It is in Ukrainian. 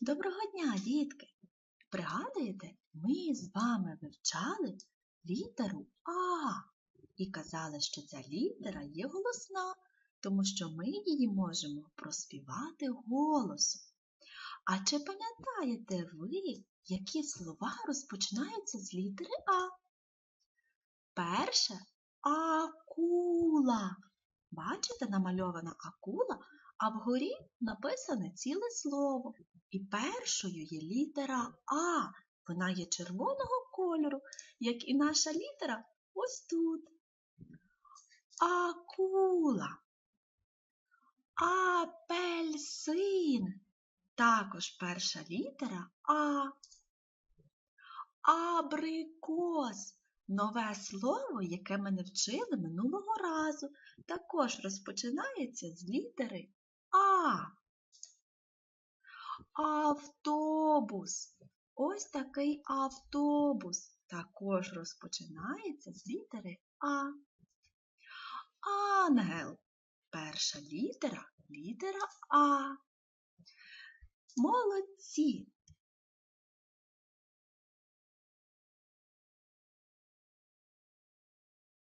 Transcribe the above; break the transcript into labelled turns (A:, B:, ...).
A: Доброго дня, дітки! Пригадуєте, ми з вами вивчали літеру А і казали, що ця літера є голосна, тому що ми її можемо проспівати голосом. А чи пам'ятаєте ви, які слова розпочинаються з літери А? Перше акула. Бачите, намальована акула, а вгорі написане ціле слово. І першою є літера А. Вона є червоного кольору, як і наша літера ось тут. Акула. Апельсин. Також перша літера А. Абрикос. Нове слово, яке ми не вчили минулого разу, також розпочинається з літери А. Автобус. Ось такий автобус також розпочинається з літери А. Ангел. Перша літера літера А. Молодці!